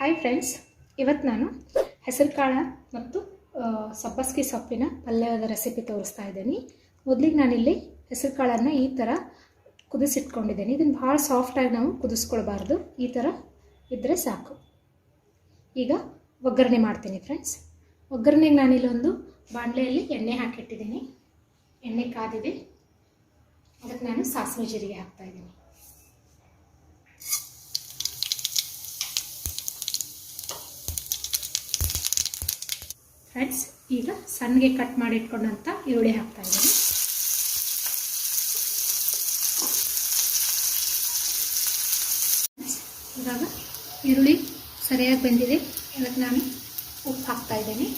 Hi friends ಇವತ್ತು ನಾನು ಹೆಸರು ಕಾಳು ಮತ್ತು ಸಬ್ಬಸ್ಗೆ ಸೊಪ್ಪಿನ ಪಲ್ಯದ ರೆಸಿಪಿ ತೋರಿಸ್ತಾ ಇದ್ದೀನಿ. ಮೊದಲಿಗೆ ನಾನಿಲ್ಲಿ ಹೆಸರು ಕಾಳನ್ನು ಈ ಥರ ಕುದಿಸಿಟ್ಕೊಂಡಿದ್ದೀನಿ. ಇದನ್ನು ಭಾಳ ಸಾಫ್ಟಾಗಿ ನಾವು ಕುದಿಸ್ಕೊಳ್ಬಾರ್ದು. ಈ ಥರ ಇದ್ದರೆ ಸಾಕು. ಈಗ ಒಗ್ಗರಣೆ ಮಾಡ್ತೀನಿ ಫ್ರೆಂಡ್ಸ್ ಒಗ್ಗರಣೆಗೆ ನಾನಿಲ್ಲೊಂದು ಬಾಣಲೆಯಲ್ಲಿ ಎಣ್ಣೆ ಹಾಕಿಟ್ಟಿದ್ದೀನಿ. ಎಣ್ಣೆ ಕಾದಿದೆ. ಅದಕ್ಕೆ ನಾನು ಸಾಸಿವೆ ಜೀರಿಗೆ ಹಾಕ್ತಾ ಫ್ರೆಂಡ್ಸ್, ಈಗ ಸಣ್ಣಗೆ ಕಟ್ ಮಾಡಿ ಇಟ್ಕೊಂಡಂಥ ಈರುಳ್ಳಿ ಹಾಕ್ತಾ ಇದ್ದೀನಿ. ಇವಾಗ ಈರುಳ್ಳಿ ಸರಿಯಾಗಿ ಬಂದಿದೆ. ಅದಕ್ಕೆ ನಾನು ಉಪ್ಪು ಹಾಕ್ತಾ ಇದ್ದೀನಿ.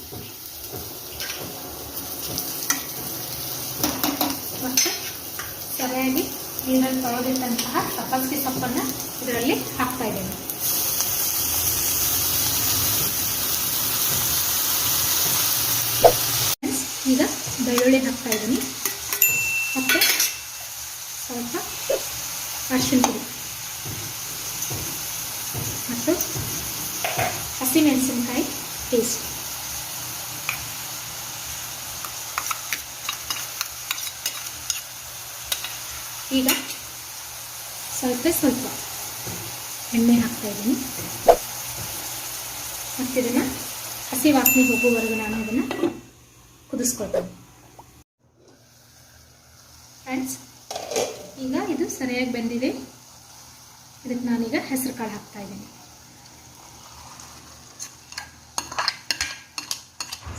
ಮತ್ತು ಸರಿಯಾಗಿ ನೀರಲ್ಲಿ ತೊಳೆದಿದ್ದಂತಹ ಸಬ್ಬಸಿಗೆ ಸೊಪ್ಪನ್ನು ಇದರಲ್ಲಿ ಹಾಕ್ತಾ ಇದ್ದೀನಿ ಫ್ರೆಂಡ್ಸ್, ಈಗ ಬೆಳ್ಳುಳ್ಳಿ ಹಾಕ್ತಾ ಇದ್ದೀನಿ. ಮತ್ತು ಸ್ವಲ್ಪ ಅರಿಶಿನ ಪುಡಿ. ಮತ್ತು ಹಸಿಮೆಣಸಿನಕಾಯಿ ಪೇಸ್ಟ್ ಈಗ ಸ್ವಲ್ಪ ಸ್ವಲ್ಪ ಎಣ್ಣೆ ಹಾಕ್ತಾ ಇದ್ದೀನಿ. ಮತ್ತು ಇದನ್ನು ಹಸಿ ವಾಸನೆ ಹೋಗುವವರೆಗೂ ನಾನು ಇದನ್ನು ಕುದಿಸ್ಕೊಳ್ತೀನಿ. ಫ್ರೆಂಡ್ಸ್ ಈಗ ಇದು ಸರಿಯಾಗಿ ಬೆಂದಿದೆ. ಇದಕ್ಕೆ ನಾನೀಗ ಹೆಸರು ಕಾಳು ಹಾಕ್ತಾ ಇದ್ದೀನಿ.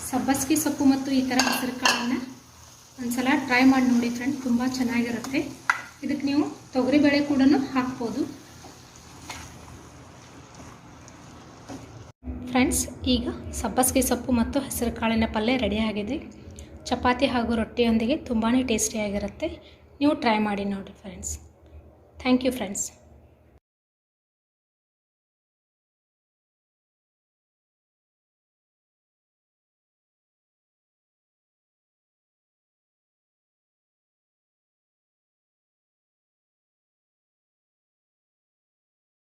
ಸಬ್ಬಸ್ಗೆ ಸೊಪ್ಪು ಮತ್ತು ಈ ಥರ ಹೆಸರು ಕಾಳನ್ನು ಒಂದ್ಸಲ ಟ್ರೈ ಮಾಡಿ ನೋಡಿ ಫ್ರೆಂಡ್ ತುಂಬ ಚೆನ್ನಾಗಿರುತ್ತೆ. ಇದಕ್ಕೆ ನೀವು ತೊಗರಿಬೇಳೆ ಕೂಡ ಹಾಕ್ಬೋದು. ಫ್ರೆಂಡ್ಸ್ ಈಗ ಸಬ್ಬಸ್ಗೆ ಸೊಪ್ಪು ಮತ್ತು ಹೆಸರು ಕಾಳಿನ ಪಲ್ಯ ರೆಡಿಯಾಗಿದೆ ಚಪಾತಿ ಹಾಗೂ ರೊಟ್ಟಿಯೊಂದಿಗೆ ತುಂಬಾ ಟೇಸ್ಟಿಯಾಗಿರುತ್ತೆ. ನೀವು ಟ್ರೈ ಮಾಡಿ ನೋಡಿ ಫ್ರೆಂಡ್ಸ್ ಥ್ಯಾಂಕ್ ಯು ಫ್ರೆಂಡ್ಸ್